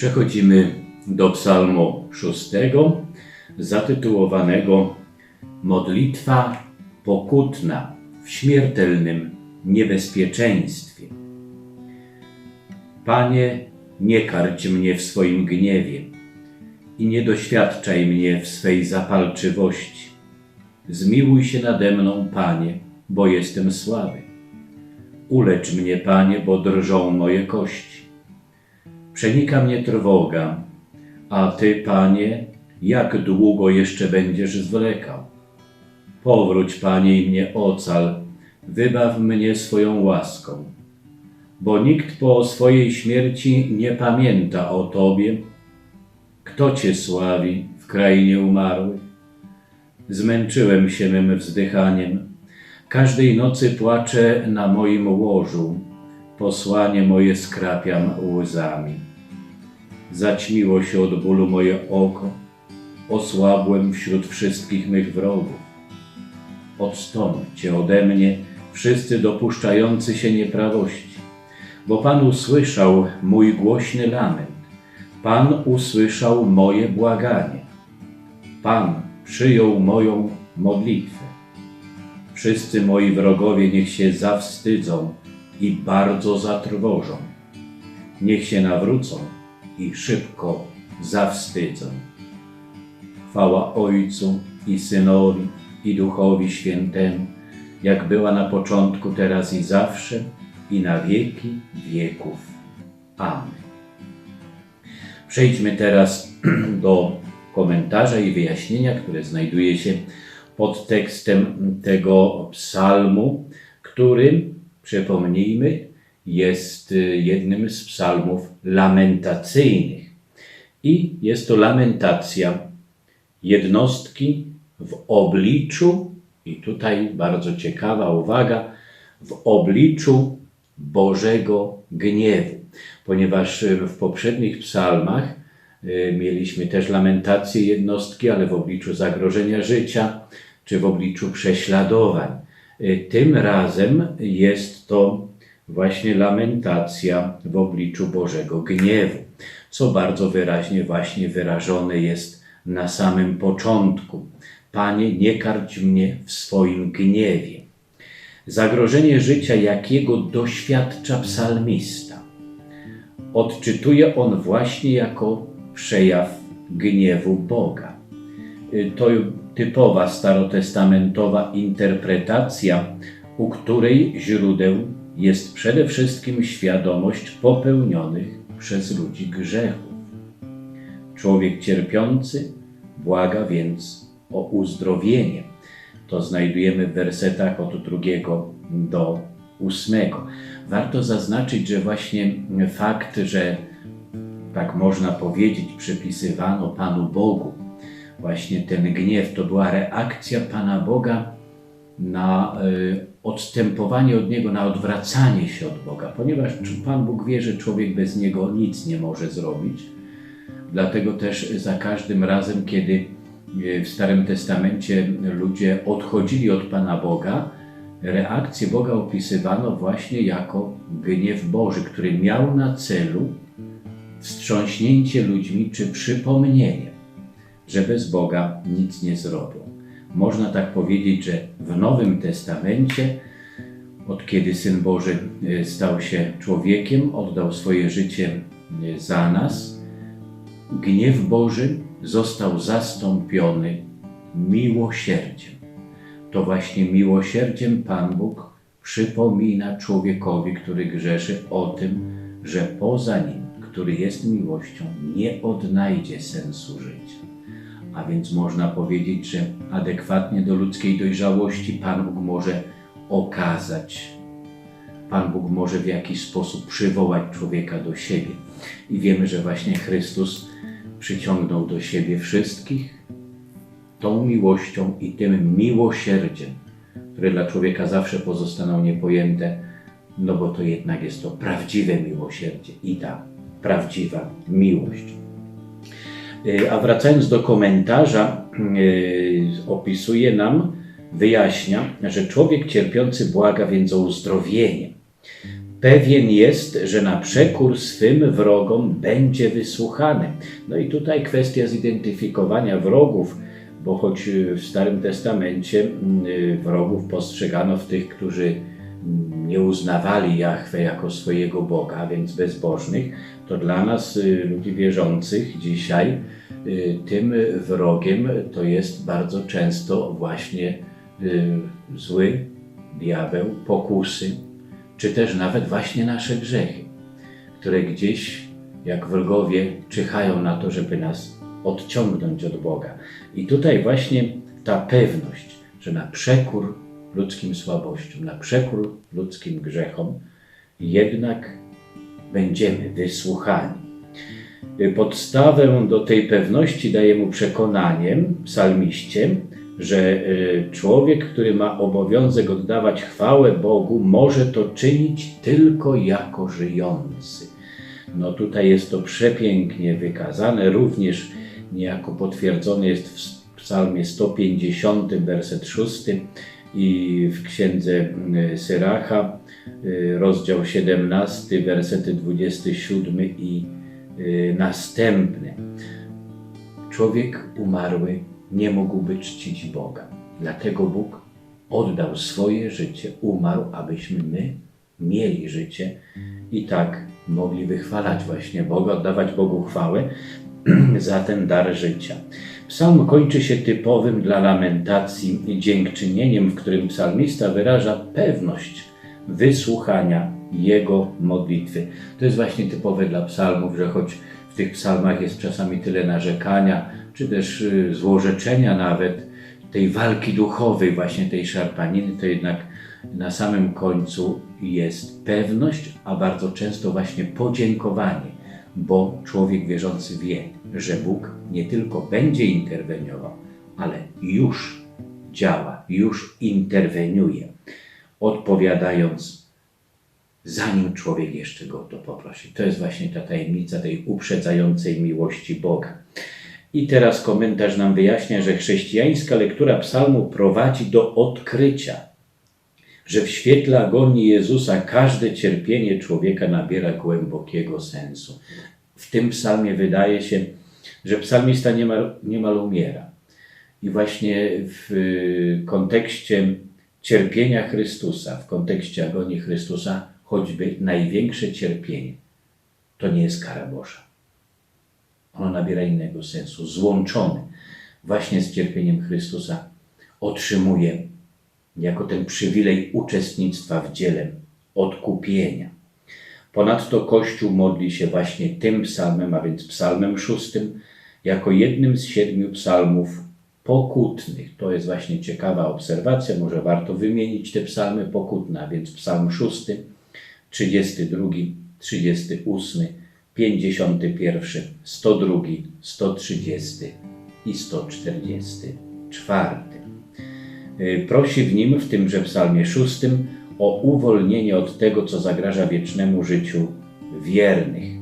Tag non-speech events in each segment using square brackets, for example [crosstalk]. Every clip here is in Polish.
Przechodzimy do psalmu szóstego, zatytułowanego Modlitwa pokutna w śmiertelnym niebezpieczeństwie. Panie, nie karć mnie w swoim gniewie i nie doświadczaj mnie w swej zapalczywości. Zmiłuj się nade mną, Panie, bo jestem słaby. Ulecz mnie, Panie, bo drżą moje kości. Przenika mnie trwoga, a Ty, Panie, jak długo jeszcze będziesz zwlekał? Powróć, Panie, i mnie ocal, wybaw mnie swoją łaską. Bo nikt po swojej śmierci nie pamięta o Tobie. Kto Cię sławi w krainie umarłych? Zmęczyłem się mym wzdychaniem. Każdej nocy płaczę na moim łożu. Posłanie moje skrapiam łzami. Zaćmiło się od bólu moje oko. Osłabłem wśród wszystkich mych wrogów. Odstąpcie ode mnie wszyscy dopuszczający się nieprawości, bo Pan usłyszał mój głośny lament. Pan usłyszał moje błaganie. Pan przyjął moją modlitwę. Wszyscy moi wrogowie niech się zawstydzą i bardzo zatrwożą. Niech się nawrócą i szybko zawstydzą. Chwała Ojcu i Synowi i Duchowi Świętemu, jak była na początku, teraz i zawsze, i na wieki wieków. Amen. Przejdźmy teraz [clears throat] do komentarza i wyjaśnienia, które znajduje się pod tekstem tego psalmu, który, przypomnijmy, jest y, jednym z psalmów lamentacyjnych. I jest to lamentacja jednostki w obliczu, i tutaj bardzo ciekawa uwaga, w obliczu Bożego gniewu, ponieważ y, w poprzednich psalmach y, mieliśmy też lamentację jednostki, ale w obliczu zagrożenia życia czy w obliczu prześladowań. Y, Tym razem jest to właśnie lamentacja w obliczu Bożego gniewu, co bardzo wyraźnie właśnie wyrażone jest na samym początku. Panie, nie karć mnie w swoim gniewie. Zagrożenie życia, jakiego doświadcza psalmista, odczytuje on właśnie jako przejaw gniewu Boga. Y, To typowa starotestamentowa interpretacja, u której źródeł jest przede wszystkim świadomość popełnionych przez ludzi grzechów. Człowiek cierpiący błaga więc o uzdrowienie. To znajdujemy w wersetach od drugiego do ósmego. Warto zaznaczyć, że właśnie fakt, że tak można powiedzieć, przypisywano Panu Bogu właśnie ten gniew, to była reakcja Pana Boga na y, odstępowanie od Niego, na odwracanie się od Boga, ponieważ Pan Bóg wie, że człowiek bez Niego nic nie może zrobić. Dlatego też za każdym razem, kiedy y, w Starym Testamencie ludzie odchodzili od Pana Boga, reakcję Boga opisywano właśnie jako gniew Boży, który miał na celu wstrząśnięcie ludźmi czy przypomnienie, że bez Boga nic nie zrobią. Można tak powiedzieć, że w Nowym Testamencie, od kiedy Syn Boży y, stał się człowiekiem, oddał swoje życie y, za nas, gniew Boży został zastąpiony miłosierdziem. To właśnie miłosierdziem Pan Bóg przypomina człowiekowi, który grzeszy o tym, że poza nim, który jest miłością, nie odnajdzie sensu życia. A więc można powiedzieć, że adekwatnie do ludzkiej dojrzałości Pan Bóg może okazać, Pan Bóg może w jakiś sposób przywołać człowieka do siebie. I wiemy, że właśnie Chrystus przyciągnął do siebie wszystkich tą miłością i tym miłosierdziem, które dla człowieka zawsze pozostaną niepojęte, no bo to jednak jest to prawdziwe miłosierdzie i ta prawdziwa miłość. Y, A wracając do komentarza, y, opisuje nam, wyjaśnia, że człowiek cierpiący błaga więc o uzdrowienie. pewien jest, że na przekór swym wrogom będzie wysłuchany. No i tutaj kwestia zidentyfikowania wrogów, bo choć w Starym Testamencie mm, wrogów postrzegano w tych, którzy nie uznawali Jahwe jako swojego Boga, więc bezbożnych, to dla nas, y, ludzi wierzących dzisiaj, y, tym wrogiem to jest bardzo często właśnie y, zły diabeł, pokusy, czy też nawet właśnie nasze grzechy, które gdzieś jak wrogowie czyhają na to, żeby nas odciągnąć od Boga. I tutaj właśnie ta pewność, że na przekór ludzkim słabościom, na przekór ludzkim grzechom, jednak będziemy wysłuchani. Podstawę do tej pewności daje mu przekonaniem psalmiście, że y, człowiek, który ma obowiązek oddawać chwałę Bogu, może to czynić tylko jako żyjący. No tutaj jest to przepięknie wykazane, również niejako potwierdzone jest w psalmie 150, werset 6 i w księdze y, Syracha, y, rozdział 17, wersety 27 i następny. Człowiek umarły nie mógłby czcić Boga. Dlatego Bóg oddał swoje życie, umarł, abyśmy my mieli życie i tak mogli wychwalać właśnie Boga, oddawać Bogu chwałę [clears throat] za ten dar życia. Psalm kończy się typowym dla lamentacji dziękczynieniem, w którym psalmista wyraża pewność wysłuchania jego modlitwy. To jest właśnie typowe dla psalmów, że choć w tych psalmach jest czasami tyle narzekania, czy też y, złorzeczenia nawet, tej walki duchowej, właśnie tej szarpaniny, to jednak na samym końcu jest pewność, a bardzo często właśnie podziękowanie, bo człowiek wierzący wie, że Bóg nie tylko będzie interweniował, ale już działa, już interweniuje, odpowiadając, zanim człowiek jeszcze go o to poprosi. To jest właśnie ta tajemnica tej uprzedzającej miłości Boga. I teraz komentarz nam wyjaśnia, że chrześcijańska lektura psalmu prowadzi do odkrycia, że w świetle agonii Jezusa każde cierpienie człowieka nabiera głębokiego sensu. W tym psalmie wydaje się, że psalmista niemal, niemal umiera. I właśnie w kontekście cierpienia Chrystusa, w kontekście agonii Chrystusa, choćby największe cierpienie, to nie jest kara Boża ono nabiera innego sensu. Złączony właśnie z cierpieniem Chrystusa otrzymuje jako ten przywilej uczestnictwa w dziele odkupienia. Ponadto Kościół modli się właśnie tym psalmem, a więc psalmem szóstym, jako jednym z siedmiu psalmów pokutnych. To jest właśnie ciekawa obserwacja, może warto wymienić te psalmy pokutne, a więc psalm szósty, 32, 38, 51, 102, 130 i 144. Y, prosi w nim, w tymże psalmie szóstym, o uwolnienie od tego, co zagraża wiecznemu życiu wiernych.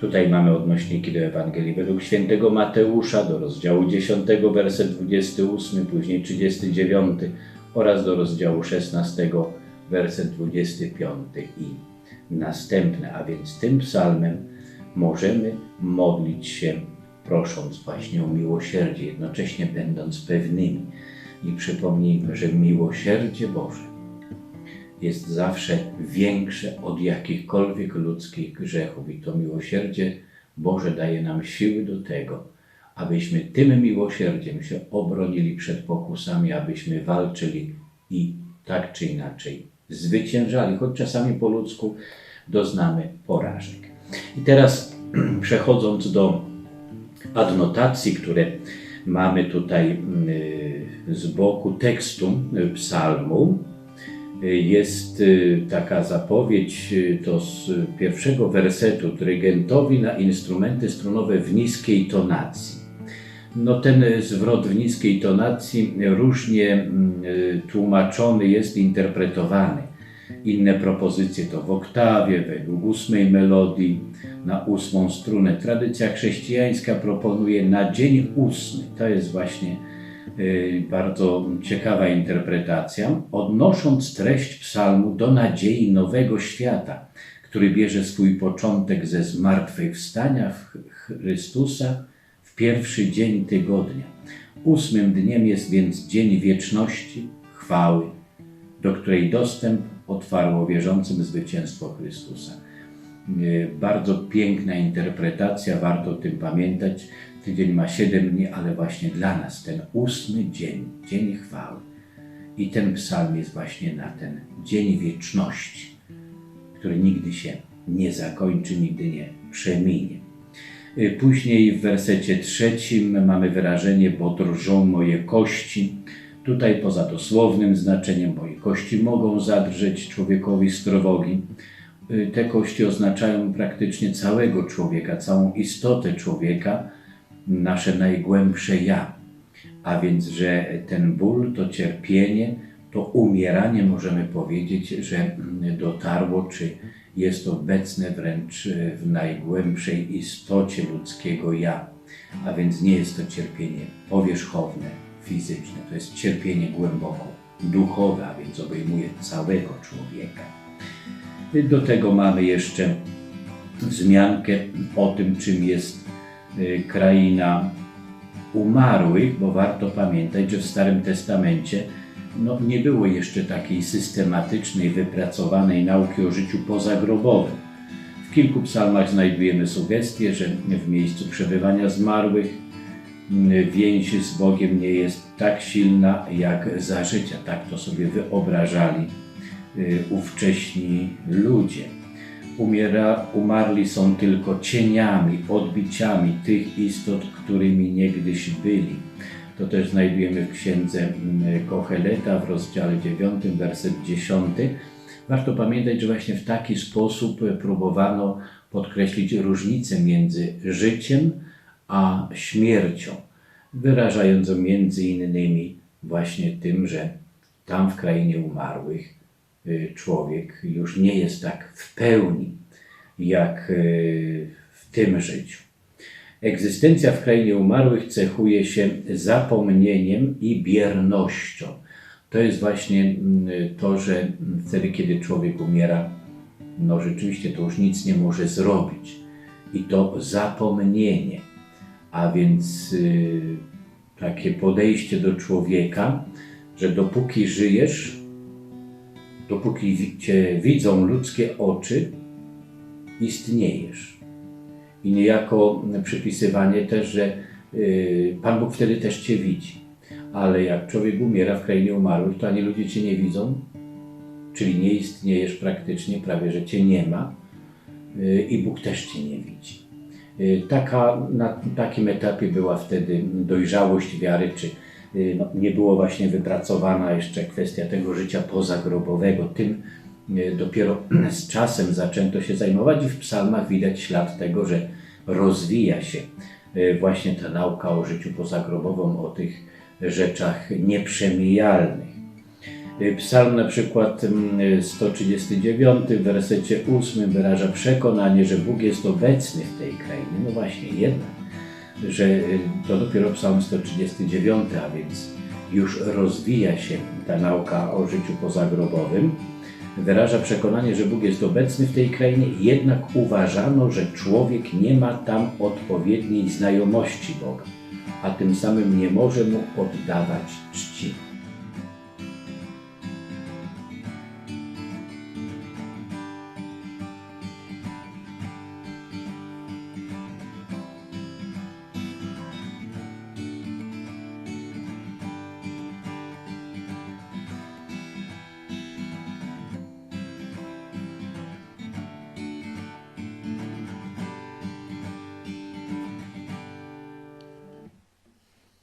Tutaj mamy odnośniki do Ewangelii według świętego Mateusza, do rozdziału 10, werset 28, później 39 oraz do rozdziału 16, werset 25 i następne, a więc tym psalmem możemy modlić się, prosząc właśnie o miłosierdzie, jednocześnie będąc pewnymi. I przypomnijmy, że miłosierdzie Boże jest zawsze większe od jakichkolwiek ludzkich grzechów, i to miłosierdzie Boże daje nam siły do tego, abyśmy tym miłosierdziem się obronili przed pokusami, abyśmy walczyli i tak czy inaczej zwyciężali, choć czasami po ludzku doznamy porażek. I teraz [clears throat] przechodząc do adnotacji, które mamy tutaj y, z boku tekstu psalmu, y, jest y, taka zapowiedź, to z pierwszego wersetu, dyrygentowi na instrumenty strunowe w niskiej tonacji. No ten zwrot w niskiej tonacji różnie tłumaczony jest, interpretowany. Inne propozycje to w oktawie, według ósmej melodii, na ósmą strunę. Tradycja chrześcijańska proponuje na dzień ósmy. To jest właśnie y, bardzo ciekawa interpretacja, odnosząc treść psalmu do nadziei nowego świata, który bierze swój początek ze zmartwychwstania Chrystusa w pierwszy dzień tygodnia. Ósmym dniem jest więc dzień wieczności, chwały, do której dostęp otwarło wierzącym zwycięstwo Chrystusa. Y, Bardzo piękna interpretacja, warto o tym pamiętać. Tydzień ma siedem dni, ale właśnie dla nas ten ósmy dzień, dzień chwały. I ten psalm jest właśnie na ten dzień wieczności, który nigdy się nie zakończy, nigdy nie przeminie. Y, Później w wersecie trzecim mamy wyrażenie, bo drżą moje kości. Tutaj poza dosłownym znaczeniem moje kości mogą zadrżeć człowiekowi z trwogi. Y, Te kości oznaczają praktycznie całego człowieka, całą istotę człowieka, nasze najgłębsze ja. A więc, że ten ból, to cierpienie, to umieranie, możemy powiedzieć, że mm, dotarło, czy jest obecne wręcz y, w najgłębszej istocie ludzkiego ja. A więc nie jest to cierpienie powierzchowne, fizyczne, to jest cierpienie głęboko duchowe, a więc obejmuje całego człowieka. Do tego mamy jeszcze wzmiankę o tym, czym jest y, kraina umarłych, bo warto pamiętać, że w Starym Testamencie no, nie było jeszcze takiej systematycznej, wypracowanej nauki o życiu pozagrobowym. W kilku psalmach znajdujemy sugestie, że w miejscu przebywania zmarłych mm, więź z Bogiem nie jest tak silna jak za życia. Tak to sobie wyobrażali ówcześni ludzie. Umiera, umarli są tylko cieniami, odbiciami tych istot, którymi niegdyś byli. To też znajdujemy w księdze mm, Kocheleta w rozdziale 9, werset 10. Warto pamiętać, że właśnie w taki sposób próbowano podkreślić różnicę między życiem a śmiercią, wyrażając ją między innymi właśnie tym, że tam w krainie umarłych y, człowiek już nie jest tak w pełni jak y, w tym życiu. Egzystencja w krainie umarłych cechuje się zapomnieniem i biernością. To jest właśnie mm, to, że wtedy, kiedy człowiek umiera, no rzeczywiście to już nic nie może zrobić. I to zapomnienie, a więc y, takie podejście do człowieka, że dopóki żyjesz, dopóki cię widzą ludzkie oczy, istniejesz. I niejako przypisywanie też, że y, Pan Bóg wtedy też Cię widzi. Ale jak człowiek umiera w krainie umarłych, to ani ludzie Cię nie widzą, czyli nie istniejesz praktycznie, prawie że Cię nie ma y, i Bóg też Cię nie widzi. Y, Taka, na takim etapie była wtedy dojrzałość wiary, czy no, nie było właśnie wypracowana jeszcze kwestia tego życia pozagrobowego. Tym y, dopiero [clears throat] z czasem zaczęto się zajmować i w psalmach widać ślad tego, że rozwija się y, właśnie ta nauka o życiu pozagrobowym, o tych rzeczach nieprzemijalnych. Y, Psalm na przykład mm, 139 w wersecie 8 wyraża przekonanie, że Bóg jest obecny w tej krainie. No właśnie, jednak, że y, to dopiero Psalm 139, a więc już rozwija się ta nauka o życiu pozagrobowym. Wyraża przekonanie, że Bóg jest obecny w tej krainie, jednak uważano, że człowiek nie ma tam odpowiedniej znajomości Boga, a tym samym nie może mu oddawać czci.